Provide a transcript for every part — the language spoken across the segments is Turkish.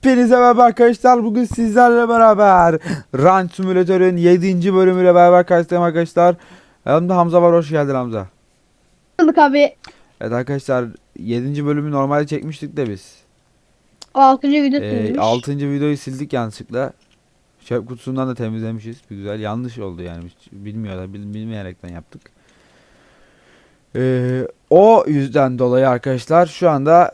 Hepinize merhaba arkadaşlar. Bugün sizlerle beraber Ranch Simulator'ın 7. bölümüyle beraber karşınızdayım arkadaşlar. Yanımda Hamza var. Hoş geldin Hamza. Bulduk abi. Evet arkadaşlar 7. bölümü normalde çekmiştik de biz. 6. video Ee, ee, 6. videoyu sildik yanlışlıkla. Çöp kutusundan da temizlemişiz. Bir güzel yanlış oldu yani. Bilmiyorlar, bil, bilmeyerekten yaptık. Ee, o yüzden dolayı arkadaşlar şu anda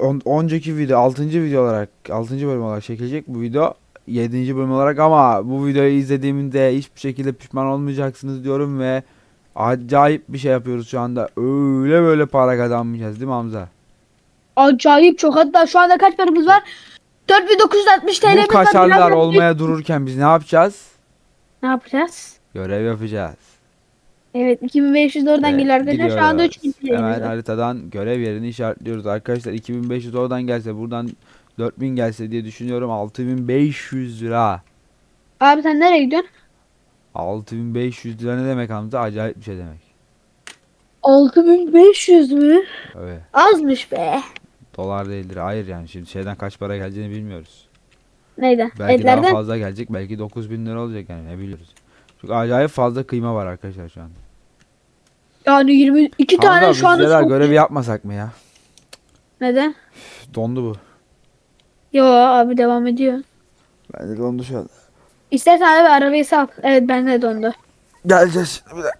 on, önceki video 6. video olarak 6. bölüm olarak çekilecek bu video 7. bölüm olarak ama bu videoyu izlediğimde hiçbir şekilde pişman olmayacaksınız diyorum ve acayip bir şey yapıyoruz şu anda. Öyle böyle para kazanmayacağız değil mi Hamza? Acayip çok. Hatta şu anda kaç paramız var? 4960 TL'miz Bu kaşarlar olmaya dururken biz ne yapacağız? Ne yapacağız? Görev yapacağız. Evet 2500 de oradan Evet, geliyor arkadaşlar. Şu anda gidiyoruz. 3000 TL'miz Hemen var. haritadan görev yerini işaretliyoruz. Arkadaşlar 2500 oradan gelse buradan 4000 gelse diye düşünüyorum 6500 lira. Abi sen nereye gidiyorsun? 6500 lira ne demek Hamza? Acayip bir şey demek. 6500 mü? Evet. Azmış be. Dolar değildir. Hayır yani şimdi şeyden kaç para geleceğini bilmiyoruz. Neydi? Belki daha Etlerden. fazla gelecek. Belki 9000 lira olacak yani ne biliyoruz. Çünkü acayip fazla kıyma var arkadaşlar şu anda. Yani 22 tane Hamza, şu anda neler çok- görevi yapmasak mı ya? Neden? Üf, Dondu bu. Yo abi devam ediyor. Ben de dondu şu an. İstersen abi arabayı sal. Evet bende de dondu. Geleceğiz şimdi bir dakika.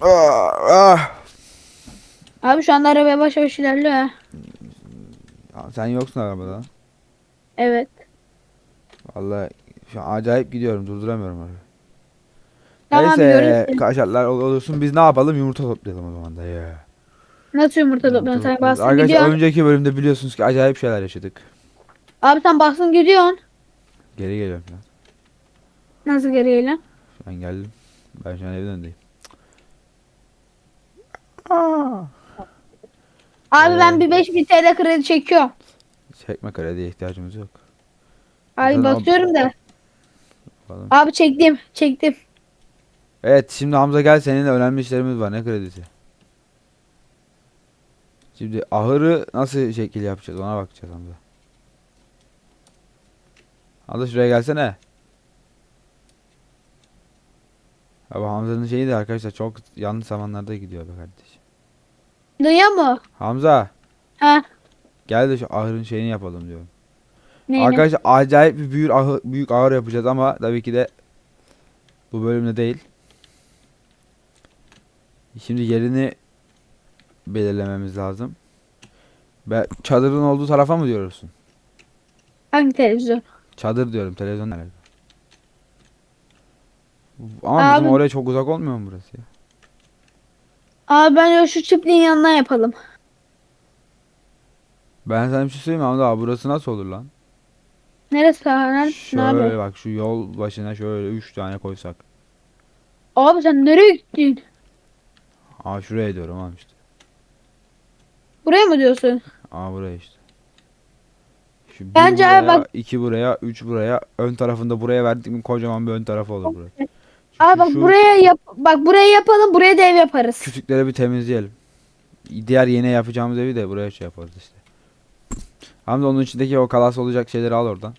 Ah, ah. Abi şu anda araba yavaş yavaş ilerliyor ha. Ya Sen yoksun arabada. Evet. Vallahi şu an acayip gidiyorum durduramıyorum arabayı. Tamam Neyse görürsün. kaşarlar ol- olursun biz ne yapalım yumurta toplayalım o zaman da ya. Nasıl yumurta topluyorsun sen Arkadaşlar gidiyorsun. önceki bölümde biliyorsunuz ki acayip şeyler yaşadık. Abi sen bastın gidiyorsun. Geri geliyorum şu an. Nasıl geri geliyorsun? Şu an geldim. Ben şu an evin önündeyim. Aa. Abi ben Ee, bir 5000 TL kredi çekiyorum. Çekme krediye ihtiyacımız yok. Abi Zaten basıyorum da. Bakalım. Abi çektim. Çektim. Evet şimdi Hamza gel seninle önemli işlerimiz var. Ne kredisi? Şimdi ahırı nasıl şekil yapacağız ona bakacağız Hamza. Hamza şuraya gelsene. Abi Hamza'nın şeyi de arkadaşlar çok yanlış zamanlarda gidiyor be kardeşim. Duyuyor mu? Hamza Ha. gel de şu ahırın şeyini yapalım diyorum. Neyini? Arkadaşlar acayip bir büyük ahır, büyük ahır yapacağız ama tabii ki de bu bölümde değil. Şimdi yerini belirlememiz lazım. Be çadırın olduğu tarafa mı diyorsun? Hangi televizyon? Çadır diyorum televizyon nerede? Ama bizim Abi- oraya çok uzak olmuyor mu burası ya? Abi ben şu çiftliğin yanına yapalım. Ben sana bir şey söyleyeyim Hamza abi burası nasıl olur lan? Neresi abi? Neredesin Şöyle abi? bak şu yol başına şöyle 3 tane koysak. Abi sen nereye gittin? Aa şuraya diyorum abi işte. Buraya mı diyorsun? Aa buraya işte. Şu bir Bence abi buraya, bak- iki buraya, üç buraya, ön tarafında buraya verdik mi kocaman bir ön tarafı olur buraya. Çünkü Abi bak şu buraya yap bak buraya yapalım. Buraya da ev yaparız. küçükleri bir temizleyelim. Diğer yeni yapacağımız evi de buraya şey yaparız işte. Hamza onun içindeki o kalas olacak şeyleri al oradan.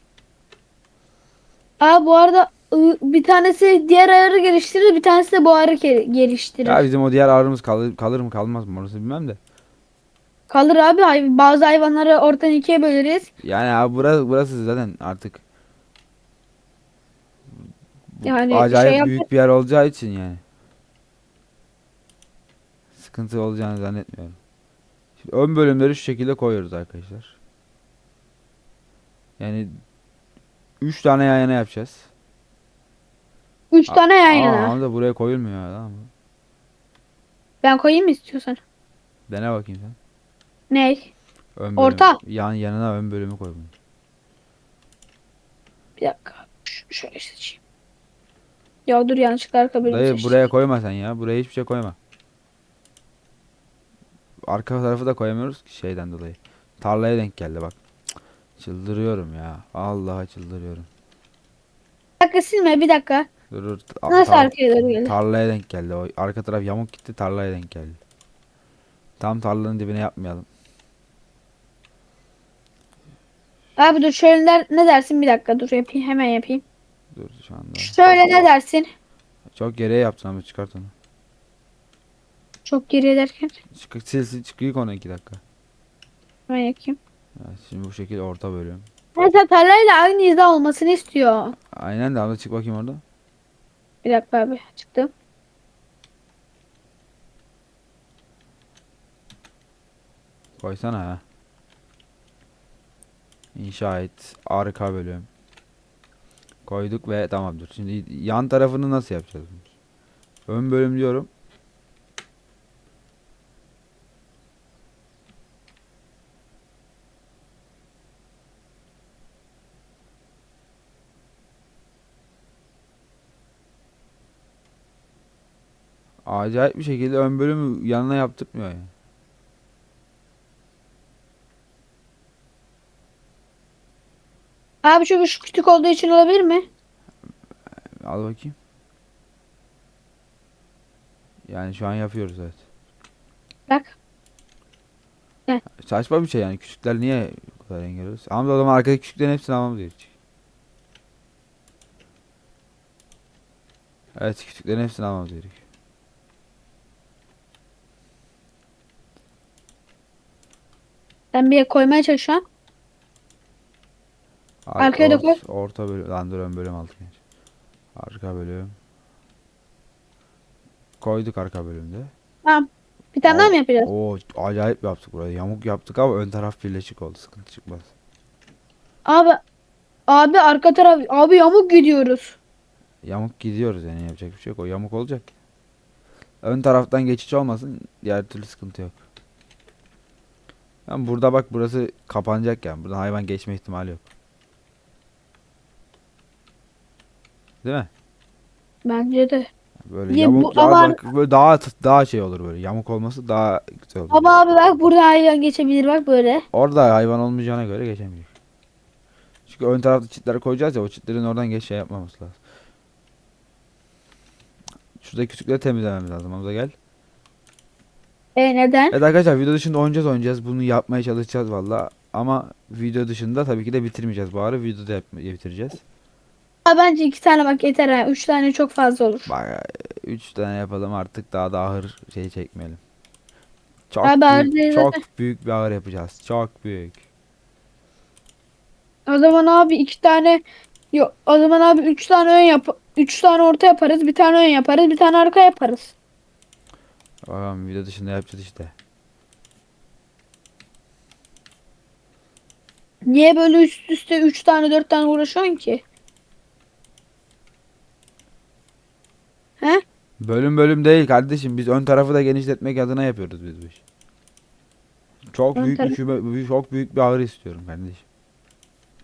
Abi bu arada ı, bir tanesi diğer ayarı geliştirir, bir tanesi de bu ayarı ge- geliştirir. Ya bizim o diğer ağrımız kalır, kalır mı kalmaz mı orası bilmem de. Kalır abi. hay- Bazı hayvanları ortadan ikiye böleriz. Yani abi burası, burası zaten artık bu Yani acayip şey yap- büyük bir yer olacağı için yani. Sıkıntı olacağını zannetmiyorum. Şimdi ön bölümleri şu şekilde koyuyoruz arkadaşlar. Yani 3 tane yan yana yapacağız. Üç tane yan Aa, yana. Hamza buraya koyulmuyor ya tamam mı? Ben koyayım mı istiyorsan? Dene bakayım sen. Ne? Ön bölüm, Orta. Yan yanına ön bölümü koy bunu. Bir dakika. Ş- şöyle seçeyim. Ya dur yanlışlıkla arka bölümü Dayı seçtim. buraya koyma sen ya. Buraya hiçbir şey koyma. Arka tarafı da koyamıyoruz ki şeyden dolayı. Tarlaya denk geldi bak. Çıldırıyorum ya. Vallahi çıldırıyorum. Bir dakika silme bir dakika. Dur dur. Nasıl arkaya doğru? Tarlaya denk geldi. O arka taraf yamuk gitti tarlaya denk geldi. Tam tarlanın dibine yapmayalım. Abi dur şöyle ne dersin bir dakika dur yapayım hemen yapayım. Dur şu anda. Şöyle ne dersin? Çok geriye yaptın ama çıkart onu. Çok geriye derken Çık, sil sil çık yık onu iki dakika. hemen yakayım. Evet, şimdi bu şekilde orta bölüyorum. Mesela tarlayla aynı hizada olmasını istiyor. Aynen de abla çık bakayım orada. Bir dakika abi çıktım. Koysana ha. İnşa et. Arka bölüm. Koyduk ve tamamdır. Şimdi yan tarafını nasıl yapacağız? Ön bölüm diyorum. Acayip bir şekilde ön bölümü yanına yaptırmıyor yani. Abi şu, şu küçük olduğu için olabilir mi? Al bakayım. Yani şu an yapıyoruz evet. Bak. Saçma bir şey yani. Küçükler niye bu kadar engelliyoruz? Ama da zaman arkadaki küçüklerin hepsini almamız gerekecek. Evet küçüklerin hepsini almamız gerekiyor. Ben bir koymaya çalışıyorum. Ar- Arkaya da koy. Orta bölüm. Lan dur ön bölüm altı geç. Arka bölüm. Koyduk arka bölümde. Tamam. Bir tane daha mı yapacağız? Oo acayip yaptık burayı. Yamuk yaptık ama ön taraf birleşik oldu. Sıkıntı çıkmaz. Abi abi arka taraf abi yamuk gidiyoruz. Yamuk gidiyoruz yani yapacak bir şey yok. O yamuk olacak. Ön taraftan geçiş olmasın. Diğer türlü sıkıntı yok. Yani burada bak burası kapanacak yani. Buradan hayvan geçme ihtimali yok. Değil mi? Bence de. Böyle Ya yamuk bu- ya ama- bak böyle daha daha şey olur böyle. Yamuk olması daha güzel olur. Ama abi bak burada hayvan geçebilir bak böyle. Orada hayvan olmayacağına göre geçemeyecek. Çünkü ön tarafta çitleri koyacağız ya o çitlerin oradan geç şey yapmaması lazım. Şurada küçükleri temizlememiz lazım. Hamza gel. E neden? Evet arkadaşlar video dışında oynayacağız oynayacağız. Bunu yapmaya çalışacağız valla. Ama video dışında tabii ki de bitirmeyeceğiz. Bari videoda yap- bitireceğiz. Abi bence iki tane bak yeter ha. Üç tane çok fazla olur. Bak 3 tane yapalım artık daha da ağır şey çekmeyelim. Çok Abi ağır büyük, değil çok zaten. büyük bir ağır yapacağız. Çok büyük. O zaman abi iki tane yok. O zaman abi üç tane ön yap. Üç tane orta yaparız. Bir tane ön yaparız. Bir tane arka yaparız. Bakalım video dışında yapacağız işte. Niye böyle üst üste üç tane dört tane uğraşıyorsun ki? He? Bölüm bölüm değil kardeşim. Biz ön tarafı da genişletmek adına yapıyoruz biz bu işi. Çok Ön büyük bir taraf- büyük- çok büyük bir ağır istiyorum kardeşim.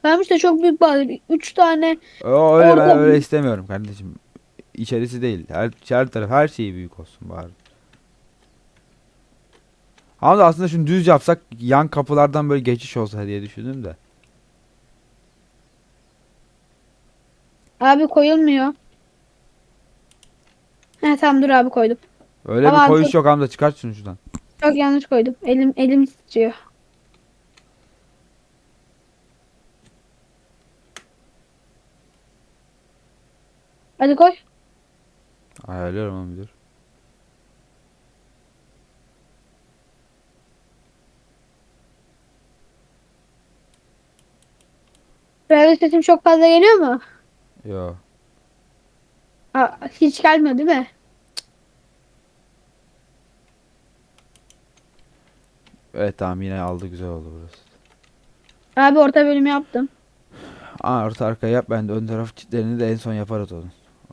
Tamam işte çok büyük bağlı. Üç tane O öyle ben öyle bir- istemiyorum kardeşim. İçerisi değil. Her, her taraf her şeyi büyük olsun bari. Ama da aslında şunu düz yapsak yan kapılardan böyle geçiş olsa diye düşündüm de. abi koyulmuyor. He tamam dur abi koydum. Öyle Ama bir abi koyuş çok- yok Hamza çıkart şunu şuradan. Çok yanlış koydum. Elim elim titriyor. Hadi koy. Ayarlıyorum onu bir dur. Böyle sesim çok fazla geliyor mu? Yo. Aa, hiç gelmiyor değil mi? Evet tamam yine aldı güzel oldu burası. Abi orta bölümü yaptım. Aa orta arkaya yap ben de ön taraf çitlerini de en son yaparız onu.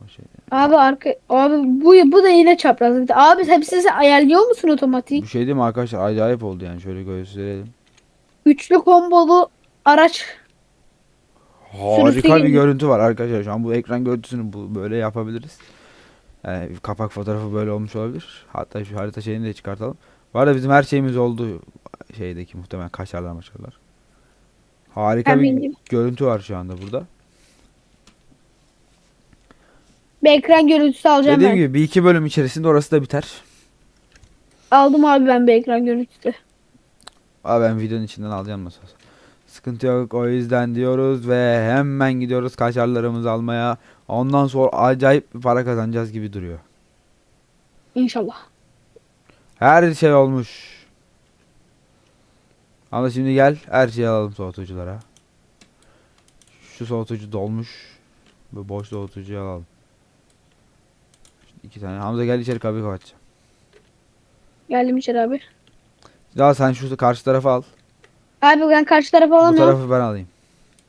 O şey. Abi arka abi bu bu da yine çapraz. Abi hepsini ayarlıyor musun otomatik? Bu şey değil mi arkadaşlar acayip oldu yani şöyle gösterelim. Üçlü kombolu araç. Harika bir geliyor. görüntü var arkadaşlar. Şu an bu ekran görüntüsünü bu böyle yapabiliriz. Yani kapak fotoğrafı böyle olmuş olabilir. Hatta şu harita şeyini de çıkartalım. Bu arada bizim her şeyimiz oldu şeydeki muhtemelen kaşarlar maşarlar. Harika Ben bir bildim. görüntü var şu anda burada. Bir ekran görüntüsü alacağım Dediğim ben. gibi bir iki bölüm içerisinde orası da biter. Aldım abi ben bir ekran görüntüsü. Aa ben videonun içinden alacağım nasıl olsa. Sıkıntı yok o yüzden diyoruz ve hemen gidiyoruz kaşarlarımızı almaya. Ondan sonra acayip bir para kazanacağız gibi duruyor. İnşallah. Her şey olmuş. Ama şimdi gel her şeyi alalım soğutuculara. Şu soğutucu dolmuş. Bu boş soğutucuyu alalım. İki tane. Hamza gel içeri kapıyı kapatacağım. Geldim içeri abi. Daha sen şu karşı tarafa al. Abi ben karşı tarafa Bu alamıyorum. tarafı ben alayım.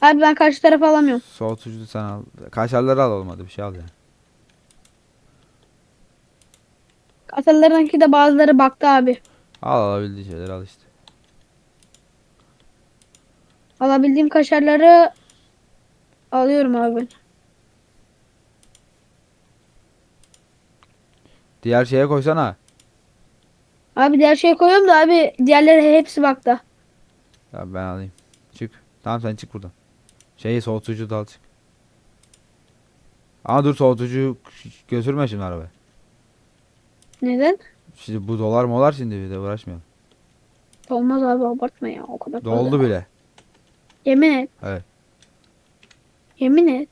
Abi ben karşı tarafa alamıyorum. Soğutucu da sen al. Kaşarları al olmadı bir şey al yani. Kasalarınki de bazıları baktı abi. Al alabildiği şeyler al işte. Alabildiğim kaşarları alıyorum abi. Diğer şeye koysana. Abi diğer şeye koyuyorum da abi diğerleri hepsi baktı. Ya ben alayım. Çık. Tamam sen çık buradan. Şeyi soğutucu da al çık. Ama dur soğutucu götürme şimdi arabaya. Neden? Şimdi bu dolar molar şimdi bir de uğraşmayalım. Olmaz abi abartma ya o kadar. Doldu bile. Yemin et. Evet. Yemin et.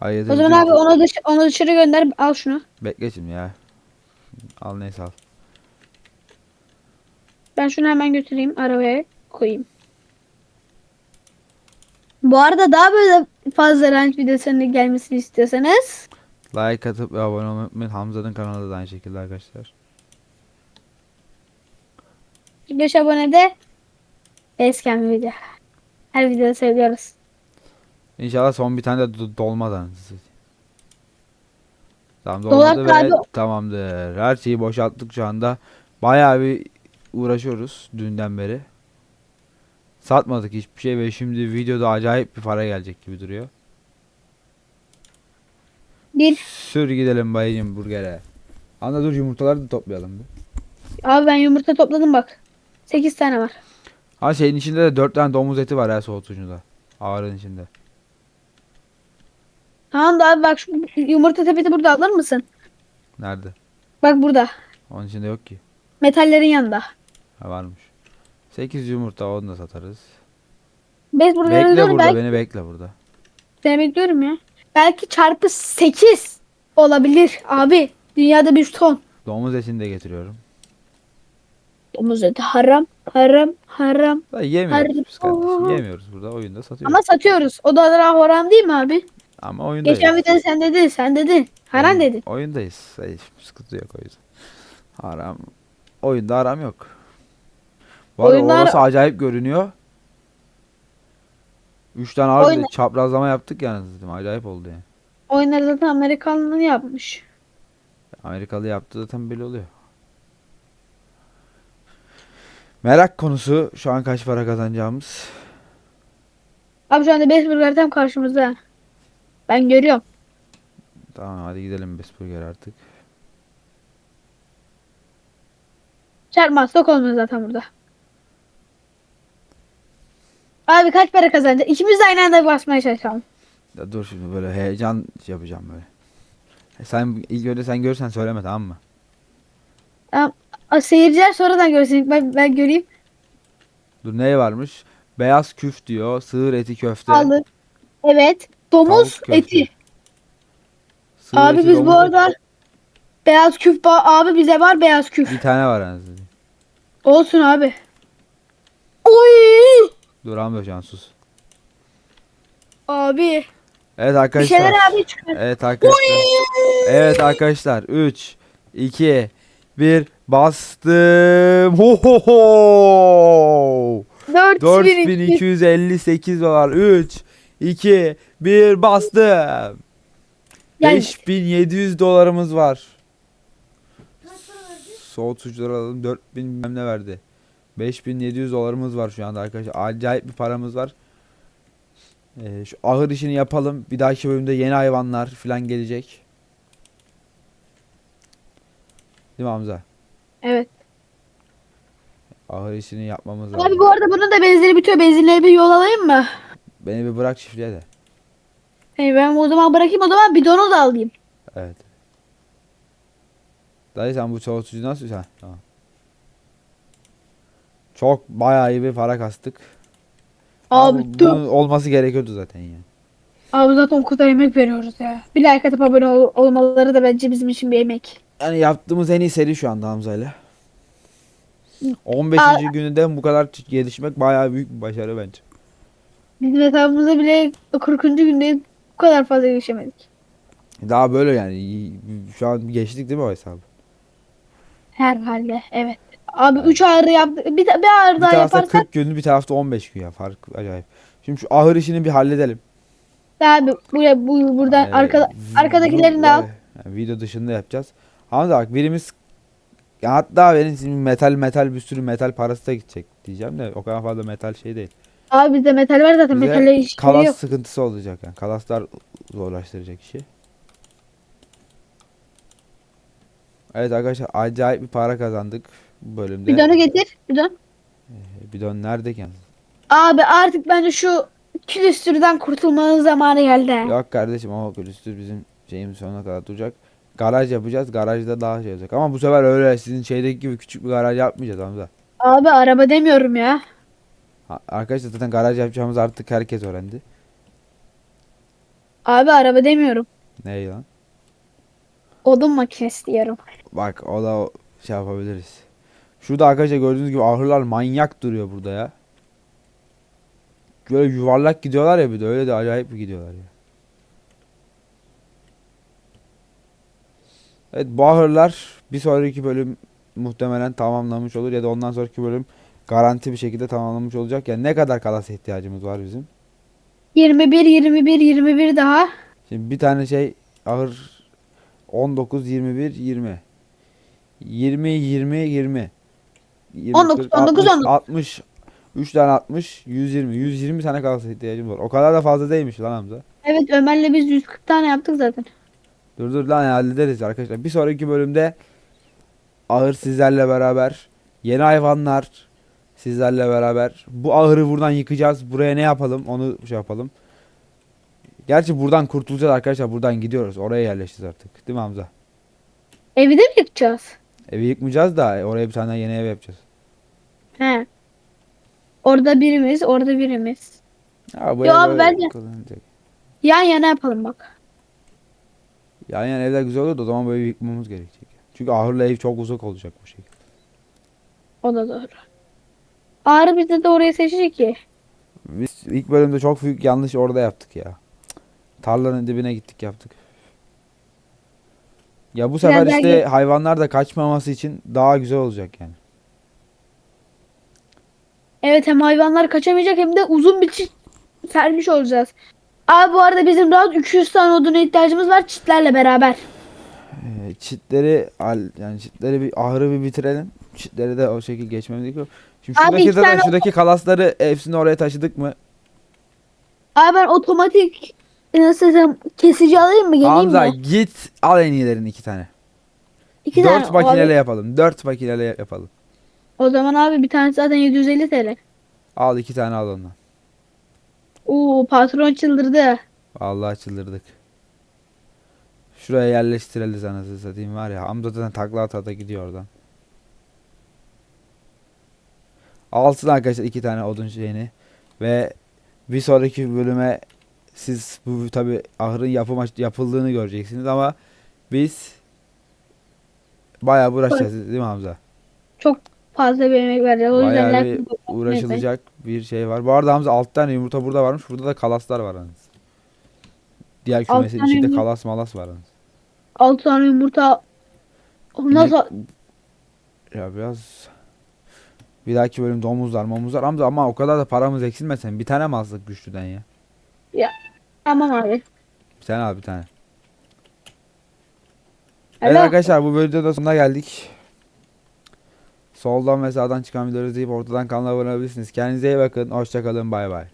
Hayır. O zaman abi onu, dış onu dışarı gönder al şunu. Bekle şimdi ya. Al neyse al. Ben şunu hemen götüreyim arabaya koyayım. Bu arada daha böyle fazla ranch videosunun gelmesini istiyorsanız Like atıp ve abone olmayı unutmayın. Hamza'nın kanalı da aynı şekilde arkadaşlar. 5 abonede Facecam video. Her videoda söylüyoruz. İnşallah son bir tane de do- satayım. Tamam dolmadı ve abi- tamamdır. Her şeyi boşalttık şu anda. Bayağı bir uğraşıyoruz dünden beri. Satmadık hiçbir şey ve şimdi videoda acayip bir para gelecek gibi duruyor. Bir. Sür gidelim bayıcım burgere. Anla dur yumurtaları da toplayalım. bir. Abi ben yumurta topladım bak. 8 tane var. Ha şeyin içinde de 4 tane domuz eti var ya soğutucuda. Ağırın içinde. Tamam da abi bak şu yumurta sepeti burada alır mısın? Nerede? Bak burada. Onun içinde yok ki. Metallerin yanında. Ha varmış. 8 yumurta onu da satarız. Biz burada Bekle burada belki beni bekle burada. seni bekliyorum ya. Belki çarpı 8 olabilir abi. Dünyada bir ton. Domuz etini de getiriyorum. Domuz eti haram, haram, haram. Da yemiyoruz biz kardeşim. Yemiyoruz burada oyunda satıyoruz. Ama satıyoruz. O da daha haram değil mi abi? Ama, oyundayız. Geçen videoda sen dedin, sen dedin. Haram Oyun- dedin. Oyundayız. Hiç sıkıntı yok o yüzden. Haram. Oyunda haram yok. Arada Oyunda orası acayip görünüyor. 3 tane ağır Oyna- çaprazlama yaptık yani dedim. Acayip oldu yani. Oyunları zaten Amerikanlığını yapmış. Amerikalı yaptığı zaten belli oluyor. Merak konusu şu an kaç para kazanacağımız. Abi şu anda Besburger tam karşımızda. Ben görüyorum. Tamam hadi gidelim Besburger artık. Çarpmazsak olmuyor zaten burada. Abi kaç para kazanacak? İkimiz de aynı anda basmaya çalışalım. Ya dur şimdi böyle heyecan yapacağım böyle. E Sen ilk önce sen görsen söyleme tamam mı? Aa, Seyirciler sonradan görsün. Ben, ben göreyim. Dur ne varmış? Beyaz küf diyor. Sığır eti köfte. Aldı. Evet. Domuz Tavuk köfte. eti. Sığır Abi eti, biz domuz bu eti. arada beyaz küf ba- abi bize var beyaz küf. Bir tane var anasını. Olsun abi. Oy! Dur Hamza şu an sus. Abi. Evet Bir arkadaşlar. şeyler abi çıkar. Evet arkadaşlar. Evet arkadaşlar. 3 2 1 bastım. Ho ho ho. 4200. 4258 dolar. 3 2 1 bastım. Gel. 5700 dolarımız var. Soğutucuları alalım 4000 bilmem ne verdi. 5700 dolarımız var şu anda arkadaşlar. Acayip bir paramız var. Ee, şu ahır işini yapalım. Bir dahaki bölümde yeni hayvanlar falan gelecek. Değil mi Hamza? Evet. Ahır işini yapmamız lazım. Abi bu arada bunun da benzeri bitiyor. Benzinleri bir yol alayım mı? Beni bir bırak çiftliğe de. Hey, ben o zaman bırakayım o zaman bidonu da alayım. Evet. Dayı sen bu soğutucu nasıl? Ha, tamam. Çok bayağı iyi bir para kastık. Abi, Abi, dur. bunun olması gerekiyordu zaten ya. Abi zaten o kadar emek veriyoruz ya. Bir like atıp abone ol- olmaları da bence bizim için bir emek. Yani yaptığımız en iyi seri şu anda Hamza'yla. 15. Aa. gününde bu kadar gelişmek bayağı büyük bir başarı bence. Bizim hesabımızda bile 40. günde bu kadar fazla geçemedik. Daha böyle yani şu an geçtik değil mi o hesabı? Herhalde evet. Abi 3 ağrı yaptık. Bir, bir ağrı Bir daha tarafta yaparsak 40 gün bir tarafta 15 gün ya fark acayip. Şimdi şu ahır işini bir halledelim. abi buraya bu buradan Yani arkada v- arkadakilerini de al. yani video dışında yapacağız. Hamza bak birimiz ya hatta benim şimdi metal metal bir sürü metal parası da gidecek diyeceğim de o kadar fazla metal şey değil. Abi bizde metal var zaten metalle iş kalas yok. sıkıntısı olacak yani. Kalaslar zorlaştıracak işi. Evet arkadaşlar acayip bir para kazandık bu bölümde. Bidonu getir. Bidon. Bidon nerede ki? Abi artık bence şu külüstürden kurtulmanın zamanı geldi. Yok kardeşim o külüstür bizim şeyimiz sonuna kadar duracak. Garaj yapacağız. Garajda daha şey olacak. Ama bu sefer öyle sizin şeydeki gibi küçük bir garaj yapmayacağız Hamza. Abi araba demiyorum ya. Ha- Arkadaşlar zaten garaj yapacağımızı artık herkes öğrendi. Abi araba demiyorum. Ne lan? Odun makinesi diyorum. Bak o da şey yapabiliriz. Şurada arkadaşlar gördüğünüz gibi ahırlar manyak duruyor burada ya. Böyle yuvarlak gidiyorlar ya bir de öyle de acayip bir gidiyorlar ya. Evet bu ahırlar bir sonraki bölüm muhtemelen tamamlamış olur ya da ondan sonraki bölüm garanti bir şekilde tamamlanmış olacak. Yani ne kadar kalasa ihtiyacımız var bizim? 21 21 21 daha. Şimdi bir tane şey ahır 19 21 20. 20 20 20. 20, 19, 19, 60, 60 3 tane 60 120 120 tane kalsa ihtiyacım var. O kadar da fazla değilmiş lan Hamza. Evet Ömer'le biz 140 tane yaptık zaten. Dur dur lan hallederiz arkadaşlar. Bir sonraki bölümde ahır sizlerle beraber yeni hayvanlar sizlerle beraber bu ahırı buradan yıkacağız. Buraya ne yapalım onu şey yapalım. Gerçi buradan kurtulacağız arkadaşlar. Buradan gidiyoruz. Oraya yerleşeceğiz artık. Değil mi Hamza? Evi de mi yıkacağız? Evi yıkmayacağız da oraya bir tane yeni ev yapacağız. He. Orada birimiz, orada birimiz. Ya bu Yo abi bence- kullanılacak. Yan yana yapalım bak. Yani, yani evler güzel olur da o zaman böyle yıkmamız gerekecek. Çünkü ahırla ev çok uzak olacak bu şekilde. O da doğru. Ağrı bizi de oraya seçecek ki. Biz ilk bölümde çok büyük yanlış orada yaptık ya. Tarlanın dibine gittik yaptık. Ya bu sefer Biraz daha işte gel- hayvanlar da kaçmaması için daha güzel olacak yani. Evet hem hayvanlar kaçamayacak hem de uzun bir çit sermiş olacağız. Abi bu arada bizim rahat 200 tane oduna ihtiyacımız var çitlerle beraber. Ee, çitleri al yani çitleri bir ahırı bir bitirelim. Çitleri de o şekil geçmemiz gerekiyor. Şimdi Abi şuradaki iki zaten tane- şuradaki kalasları hepsini oraya taşıdık mı? Abi ben otomatik nasıl desem kesici alayım mı geleyim Hamza mi? git al en iyilerini iki tane. İki Dört tane. makineyle Abi, yapalım. Dört makineyle yapalım. o zaman abi bir tanesi zaten 750 TL. Al iki tane al ondan. Oo patron çıldırdı. Vallahi çıldırdık. Şuraya yerleştiririz anasını satayım var ya. Hamza zaten takla ata ata gidiyor oradan. Alsın arkadaşlar iki tane odun şeyini. Ve bir sonraki bölüme siz bu tabi ahırın yapım yapıldığını göreceksiniz ama biz bayağı uğraşacağız değil mi Hamza? Çok fazla bir emek vereceğiz. O yüzden Bayağı bir uğraşılacak bir şey var. Bu arada Hamza 6 tane yumurta burada varmış. Burada da kalaslar var anasını. Diğer kümesin içinde yumurta- kalas malas var anasını. 6 tane yumurta nasıl Ya biraz bir dahaki bölüm domuzlar momuzlar Hamza ama o kadar da paramız eksilmesin. Bir tane mi alsak güçlüden ya? Tamam abi. Tane al bir tane. Evet Alo. arkadaşlar bu bölümde de sonuna geldik. Soldan ve sağdan çıkan videoları izleyip ortadan kanala abone olabilirsiniz. Kendinize iyi bakın. Hoşçakalın. Bay bay.